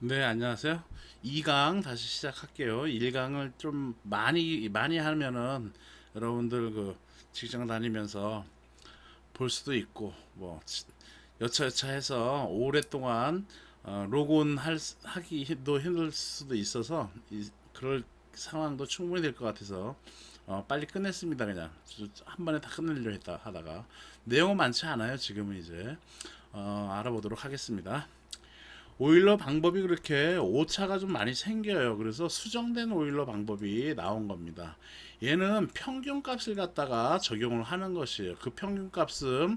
네, 안녕하세요. 2강 다시 시작할게요. 1강을 좀 많이 많이 하면은 여러분들 그 직장 다니면서 볼 수도 있고 뭐 치- 여차여차 해서 오랫동안 어, 로그온 할, 수- 하기도 힘들 수도 있어서 이, 그럴 상황도 충분히 될 것 같아서 어, 빨리 끝냈습니다. 그냥 저- 한 번에 다 끝내려 했다 하다가 내용은 많지 않아요. 지금은 이제 어, 알아보도록 하겠습니다. 오일러 방법이 그렇게 오차가 좀 많이 생겨요. 그래서 수정된 오일러 방법이 나온 겁니다. 얘는 평균 값을 갖다가 적용을 하는 것이에요. 그 평균 값은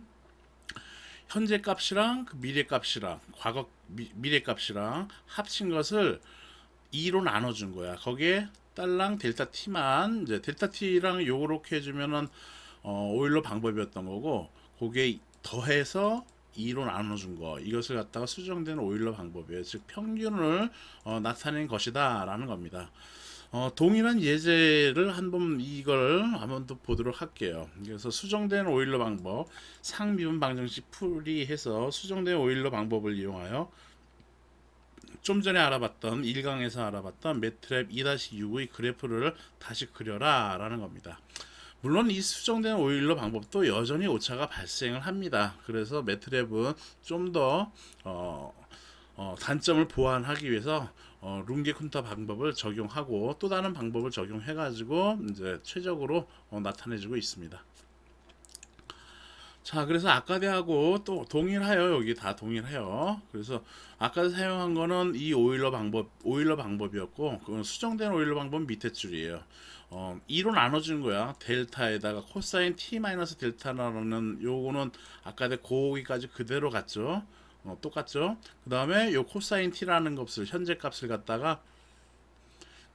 현재 값이랑 그 미래 값이랑 과거 미, 미래 값이랑 합친 것을 2로 나눠준 거야. 거기에 딸랑 델타 t만 이제 델타 t랑 요렇게 해주면은 어, 오일러 방법이었던 거고 거기에 더해서 2로 나눠준 거 이것을 갖다가 수정된 오일러 방법이에요. 즉 평균을 어, 나타낸 것이다라는 겁니다. 어, 동일한 예제를 한번 이걸 한번 더 보도록 할게요. 그래서 수정된 오일러 방법 상미분 방정식 풀이해서 수정된 오일러 방법을 이용하여 좀 전에 알아봤던 1강에서 알아봤던 매트랩 2-6의 그래프를 다시 그려라 라는 겁니다. 물론 이 수정된 오일러 방법도 여전히 오차가 발생을 합니다. 그래서 매트랩은 좀더 어, 어, 단점을 보완하기 위해서 어, 룽게쿤타 방법을 적용하고 또 다른 방법을 적용해 가지고 이제 최적으로 어, 나타내주고 있습니다. 자, 그래서 아까대하고 또 동일해요. 여기 다 동일해요. 그래서 아까 사용한 거는 이 오일러 방법, 오일러 방법이었고, 그건 수정된 오일러 방법 밑에 줄이에요. 어, 2로 나눠주는 거야. 델타에다가 코사인 t 마이너스 델타라는 요거는 아까대 고기까지 그대로 갔죠. 어, 똑같죠. 그 다음에 요 코사인 t라는 값을 현재 값을 갖다가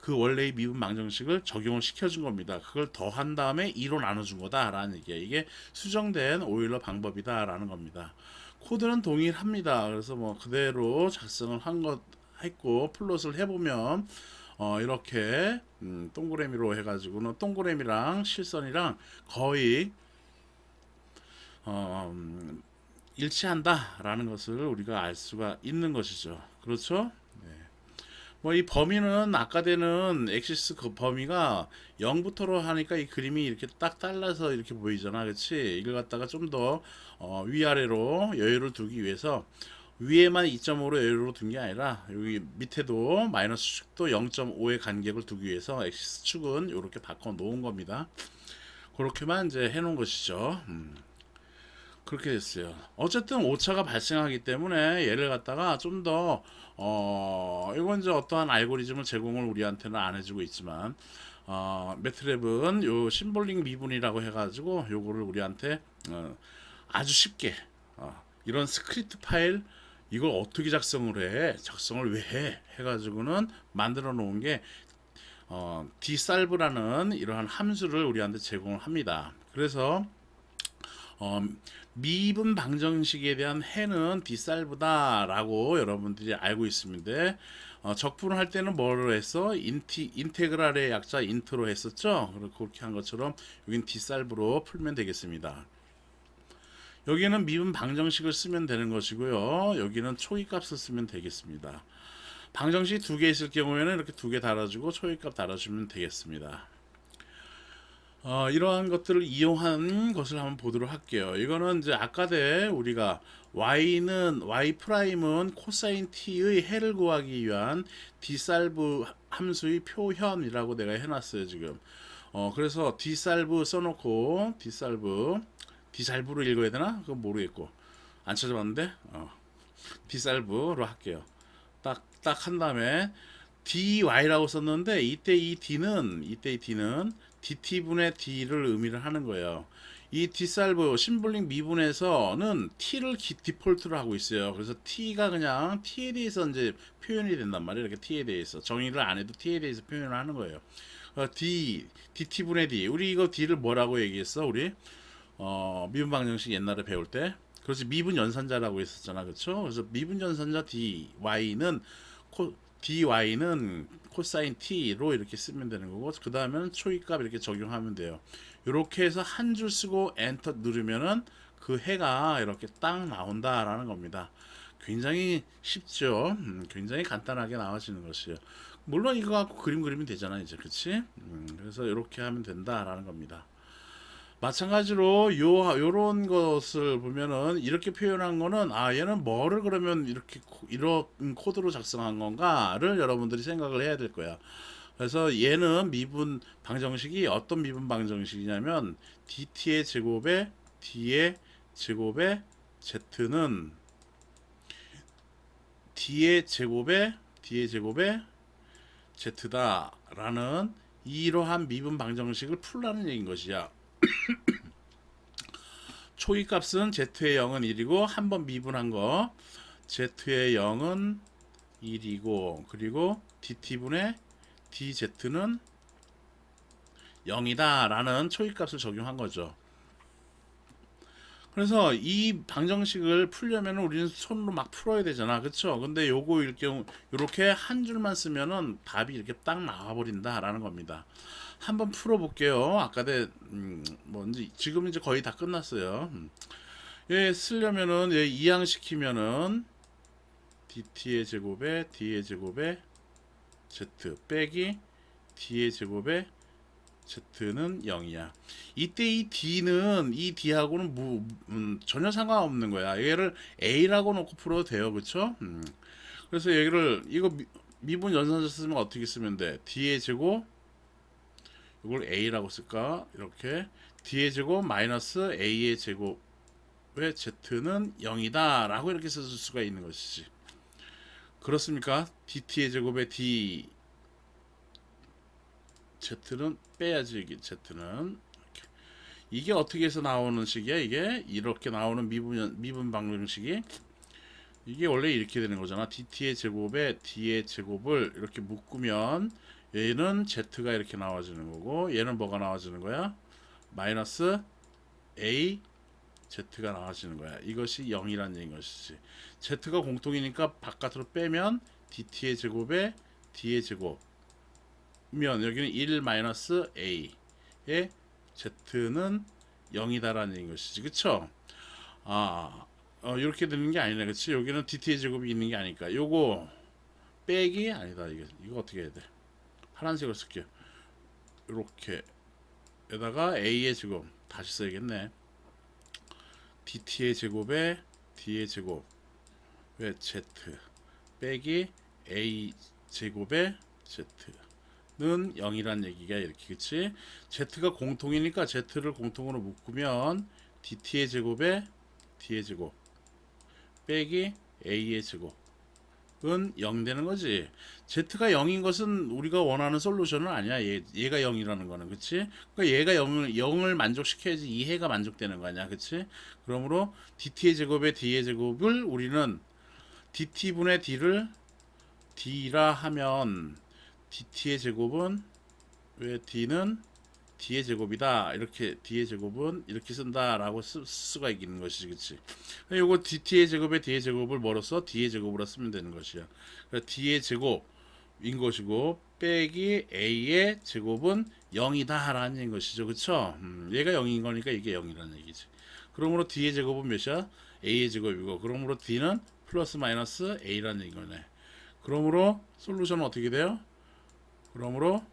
그 원래의 미분 방정식을 적용을 시켜준 겁니다. 그걸 더한 다음에 2로 나눠준 거다라는 얘기예요. 이게 수정된 오일러 방법이다라는 겁니다. 코드는 동일합니다. 그래서 뭐 그대로 작성을 한 것 했고 플롯을 해보면 어 이렇게 음, 동그라미로 해가지고는 동그라미랑 실선이랑 거의 어, 음, 일치한다라는 것을 우리가 알 수가 있는 것이죠. 그렇죠? 뭐이 범위는 아까대는 엑시스 그 범위가 0부터로 하니까 이 그림이 이렇게 딱 잘라서 이렇게 보이잖아. 그렇지? 이걸 갖다가 좀더 어, 위아래로 여유를 두기 위해서 위에만 2.5로 여유를 둔게 아니라 여기 밑에도 마이너스 축도 0.5의 간격을 두기 위해서 엑시스 축은 이렇게 바꿔 놓은 겁니다. 그렇게만 이제 해 놓은 것이죠. 음. 그렇게 됐어요. 어쨌든 오차가 발생하기 때문에 얘를 갖다가 좀 더 어, 이건 이제 어떠한 알고리즘을 제공을 우리한테는 안 해주고 있지만 어, 매트랩은 요 심볼링 미분이라고 해가지고 요거를 우리한테 어, 아주 쉽게 어, 이런 스크립트 파일 이걸 어떻게 작성을 해 작성을 왜 해 해가지고는 만들어 놓은 게 어, 디살브라는 이러한 함수를 우리한테 제공을 합니다. 그래서 어, 미분 방정식에 대한 해는 디살브다라고 여러분들이 알고 있습니다. 어, 적분을 할 때는 뭐로 했어? 인티, 인테그랄의 약자 인트로 했었죠? 그렇게 한 것처럼 여긴 디살브로 풀면 되겠습니다. 여기는 미분 방정식을 쓰면 되는 것이고요. 여기는 초기값을 쓰면 되겠습니다. 방정식 두 개 있을 경우에는 이렇게 두 개 달아주고 초기값 달아주면 되겠습니다. 어, 이러한 것들을 이용한 것을 한번 보도록 할게요. 이거는 이제 아까대 우리가 y는 y 프라임은 코사인 t의 해를 구하기 위한 디살브 함수의 표현이라고 내가 해놨어요 지금. 어 그래서 디살브 써놓고 디살브 디살브로 읽어야 되나? 그건 모르겠고 안 찾아봤는데 어 디살브로 할게요. 딱 딱 한 다음에 dy라고 썼는데 이때 이 d는 이때 이 d는 dt분의 d를 의미를 하는 거예요. 이 디살브 심볼링 미분에서는 t를 기, 디폴트로 하고 있어요. 그래서 t가 그냥 t에 대해서 이제 표현이 된단 말이에요. 이렇게 t에 대해서 정의를 안 해도 t에 대해서 표현을 하는 거예요. 어, d dt분의 d 우리 이거 d를 뭐라고 얘기했어? 우리 어, 미분 방정식 옛날에 배울 때 그렇지 미분 연산자라고 했었잖아. 그렇죠? 그래서 미분 연산자 dy는 코, dy는 코사인 t로 이렇게 쓰면 되는 거고 그 다음에는 초기값 이렇게 적용하면 돼요. 이렇게 해서 한 줄 쓰고 엔터 누르면은 그 해가 이렇게 딱 나온다라는 겁니다. 굉장히 쉽죠. 음, 굉장히 간단하게 나와지는 것이에요. 물론 이거 갖고 그림 그리면 되잖아 이제 그렇지? 음, 그래서 이렇게 하면 된다라는 겁니다. 마찬가지로 요 요런 것을 보면은 이렇게 표현한 거는 아 얘는 뭐를 그러면 이렇게 코- 이런 코드로 작성한 건가를 여러분들이 생각을 해야 될 거야. 그래서 얘는 미분 방정식이 어떤 미분 방정식이냐면 dt의 제곱에 d의 제곱에 z는 d의 제곱에 d의 제곱에 z다라는 이러한 미분 방정식을 풀라는 얘기인 것이야. 초기 값은 z의 0은 1이고 한 번 미분한 거 z의 0은 1이고 그리고 dt분의 dz는 0이다 라는 초기 값을 적용한 거죠. 그래서 이 방정식을 풀려면 우리는 손으로 막 풀어야 되잖아. 그쵸? 근데 요거 일 경우, 요렇게 한 줄만 쓰면은 답이 이렇게 딱 나와버린다라는 겁니다. 한번 풀어볼게요. 아까 내, 음, 뭔지, 지금 이제 거의 다 끝났어요. 음. 얘 쓰려면은, 얘 이항시키면은, dt의 제곱에, d의 제곱에, z 빼기, d의 제곱에, z는 0이야. 이때 이 d는 이 d하고는 무, 음, 전혀 상관없는 거야. 얘를 a라고 놓고 풀어도 돼요, 그렇죠? 음. 그래서 얘를 이거 미, 미분 연산자 쓰면 어떻게 쓰면 돼? d의 제곱 이걸 a라고 쓸까? 이렇게 d의 제곱 마이너스 a의 제곱의 z는 0이다라고 이렇게 쓸 수가 있는 것이지. 그렇습니까? dt의 제곱에 d z는 빼야지 이게 z는. 이렇게. 이게 어떻게 해서 나오는 식이야 이게? 이렇게 나오는 미분 미분 방정식이? 이게 원래 이렇게 되는 거잖아. dt의 제곱에 d의 제곱을 이렇게 묶으면 얘는 z가 이렇게 나와지는 거고 얘는 뭐가 나와지는 거야? 마이너스 a z가 나와지는 거야. 이것이 0이라는 얘기인 것이지. Z가 공통이니까 바깥으로 빼면 dt의 제곱에 d의 제곱 면 여기는 1 마이너스 a의 z는 0이다라는 얘기인 것이지 그쵸? 아 어, 이렇게 되는 게 아니네 그치? 여기는 dt의 제곱이 있는 게 아니까. 요거 빼기 아니다 이거 이거 어떻게 해야 돼? 파란색을 쓸게요. 이렇게. 에다가 a의 제곱 다시 써야겠네. dt의 제곱에 d의 제곱 왜 z? 빼기 a 제곱에 z 는 0이란 얘기가 이렇게 그치? Z가 공통이니까 z를 공통으로 묶으면 dt의 제곱에 d의 제곱 빼기 a의 제곱은 0 되는 거지. Z가 0인 것은 우리가 원하는 솔루션은 아니야. 얘, 얘가 0이라는 거는 그치? 그러니까 얘가 0을, 0을 만족시켜야지 이 해가 만족되는 거 아니야 그치? 그러므로 dt의 제곱에 d의 제곱을 우리는 dt분의 d를 d라 하면 dt의 제곱은 왜 d는 d의 제곱이다? 이렇게 d의 제곱은 이렇게 쓴다라고 쓸 수가 있는 것이지 그치? 요거 dt의 제곱에 d의 제곱을 뭐로써 d의 제곱으로 쓰면 되는 것이야. 그래서 d의 제곱인 것이고 빼기 a의 제곱은 0이다 라는 것이죠. 그쵸? 음, 얘가 0인 거니까 이게 0이라는 얘기지. 그러므로 d의 제곱은 몇이야? A의 제곱이고 그러므로 d는 플러스 마이너스 a라는 얘기네. 그러므로 솔루션은 어떻게 돼요 그러므로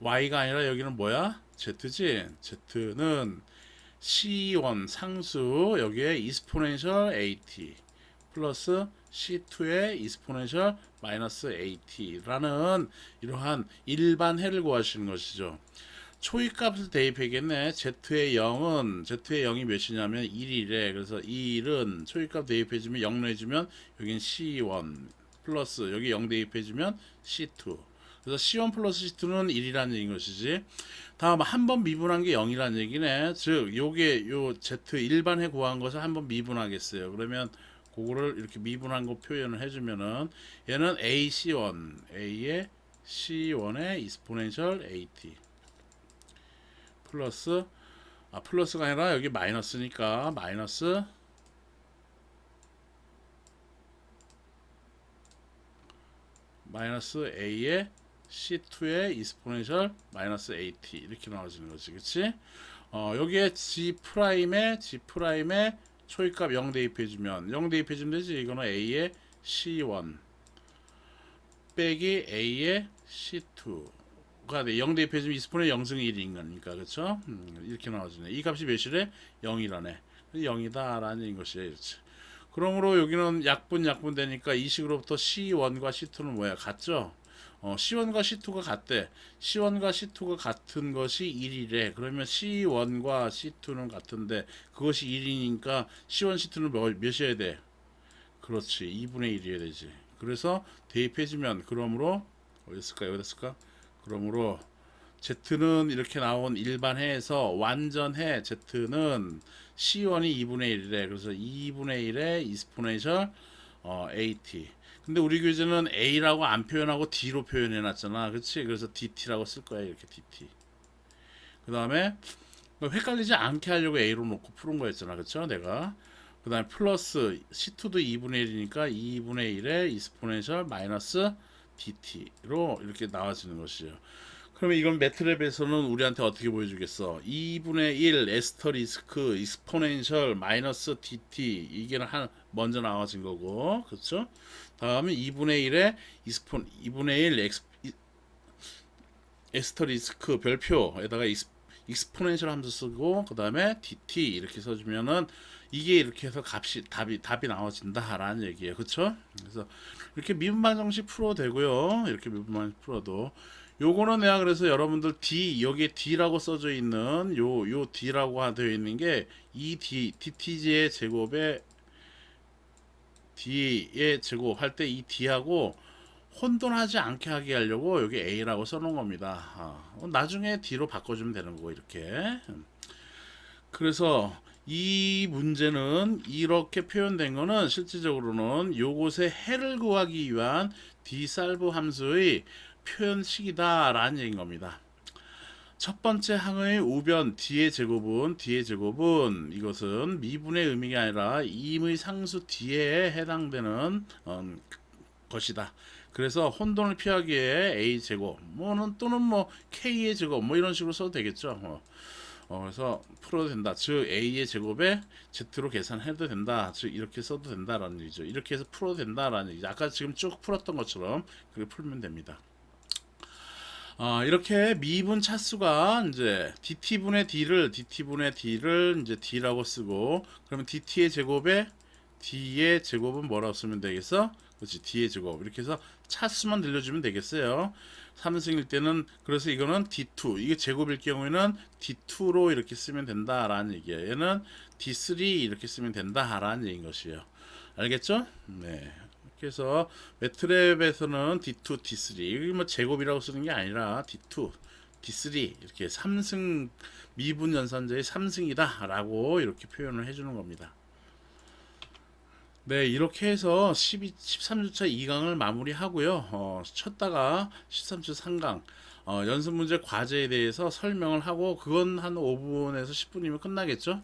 y가 아니라 여기는 뭐야? z지. z는 c1 상수 여기에 exponential at 플러스 c2의 exponential 마이너스 at라는 이러한 일반 해를 구하시는 것이죠. 초이값을 대입해야겠네. z의 0은 z의 0이 몇이냐면 1이래. 그래서 1은 초이값 대입해주면 0 내주면 여긴 c1 플러스 여기 0 대입해주면 c2 그래서 C1 플러스 C2는 1이라는 얘기인 것이지. 다음 한 번 미분한 게 0이라는 얘기네. 즉 요게 요 Z 일반해 구한 것을 한 번 미분하겠어요. 그러면 그거를 이렇게 미분한 거 표현을 해주면은 얘는 A C1 A의 C1의 exponential AT 플러스 아 플러스가 아니라 여기 마이너스니까 마이너스 마이너스 A의 C2의 exponential 마이너스 AT 이렇게 나와지는 거지 그치 어 여기에 G 프라임에 G 프라임에 초입값 0 대입해주면 0 대입해주면 되지 이거는 A의 C1 빼기 A의 C2가 돼. 0 대입해주면 20분의 0승 1인 거니까 그쵸? 음, 이렇게 나와주네 이 값이 몇이래? 0이라네 0이다 라는 것이에요 그렇지 그러므로 여기는 약분 약분 되니까 이 식으로부터 C1과 C2는 뭐야 같죠? 어, C1과 C2가 같대. C1과 C2가 같은 것이 1이래. 그러면 C1과 C2는 같은데 그것이 1이니까 C1, C2는 몇, 몇이어야 돼? 그렇지. 2분의 1이어야 되지. 그래서 대입해주면 그러므로 어디 쓸까? 여기다 쓸까? 그러므로 Z는 이렇게 나온 일반해에서 완전해 Z는 C1이 2분의 1이래. 그래서 2분의 1의 이스포네셜 어, AT. 근데 우리 교재는 A라고 안 표현하고 D로 표현해 놨잖아. 그렇지? 그래서 DT라고 쓸 거야. 이렇게 DT. 그다음에 뭐 헷갈리지 않게 하려고 A로 놓고 푸는 거였잖아. 그렇죠? 내가. 그다음에 플러스 C2도 2분의 1이니까 2분의 1의 이스포네셜 마이너스 DT로 이렇게 나와지는 것이죠. 그러면 이건 매트랩에서는 우리한테 어떻게 보여주겠어? 2분의 1 에스터 리스크 익스포넨셜 마이너스 dt 이게 한 먼저 나와진 거고 그렇죠? 다음에 2분의 1의 익스폰 2분의 1 엑스, 이- 에스터리스크 별표에다가 익스, 익스포넨셜 함수 쓰고 그 다음에 dt 이렇게 써주면은 이게 이렇게 해서 값이 답이 답이 나와진다라는 얘기예요, 그렇죠? 그래서 이렇게 미분 방 정식 풀어도 되고요, 이렇게 미분 방정식 풀어도 요거는 내가 그래서 여러분들 D 여기에 D라고 써져 있는 요 요 D라고 되어 있는 게 이 D DTG의 제곱에 D의 제곱 할 때 이 D하고 혼돈하지 않게 하게 하려고 여기 A라고 써놓은 겁니다. 아, 나중에 D로 바꿔주면 되는 거고 이렇게. 그래서 이 문제는 이렇게 표현된 거는 실질적으로는 요것의 해를 구하기 위한 D살브 함수의 표현식이다라는 얘기인 겁니다. 첫 번째 항의 우변 D의 제곱은 D의 제곱은 이것은 미분의 의미가 아니라 임의 상수 D에 해당되는 음, 것이다. 그래서 혼돈을 피하기 위해 A 제곱 뭐는 또는 뭐 K의 제곱 뭐 이런 식으로 써도 되겠죠. 어. 어, 그래서 풀어도 된다. 즉 A의 제곱에 Z로 계산해도 된다. 즉 이렇게 써도 된다라는 얘기죠. 이렇게 해서 풀어도 된다라는 얘기죠. 아까 지금 쭉 풀었던 것처럼 그렇게 풀면 됩니다. 어, 이렇게 미분 차수가 이제 dt분의 d를 dt분의 d를 이제 d라고 쓰고 그러면 dt의 제곱에 d의 제곱은 뭐라고 쓰면 되겠어? 그렇지 d의 제곱 이렇게 해서 차수만 들려주면 되겠어요. 3승일 때는 그래서 이거는 d2 이게 제곱일 경우에는 d2로 이렇게 쓰면 된다라는 얘기예요. 얘는 d3 이렇게 쓰면 된다라는 얘기인 것이에요. 알겠죠? 네. 그래서 매트랩에서는 D2, D3 이게 뭐 제곱이라고 쓰는 게 아니라 D2, D3 이렇게 3승 미분 연산자의 3승이다 라고 이렇게 표현을 해주는 겁니다. 네, 이렇게 해서 12, 13주차 2강을 마무리하고요. 어, 쳤다가 13주 3강 어, 연습 문제 과제에 대해서 설명을 하고 그건 한 5분에서 10분이면 끝나겠죠.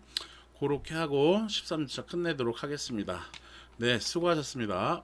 그렇게 하고 13주차 끝내도록 하겠습니다. 네, 수고하셨습니다.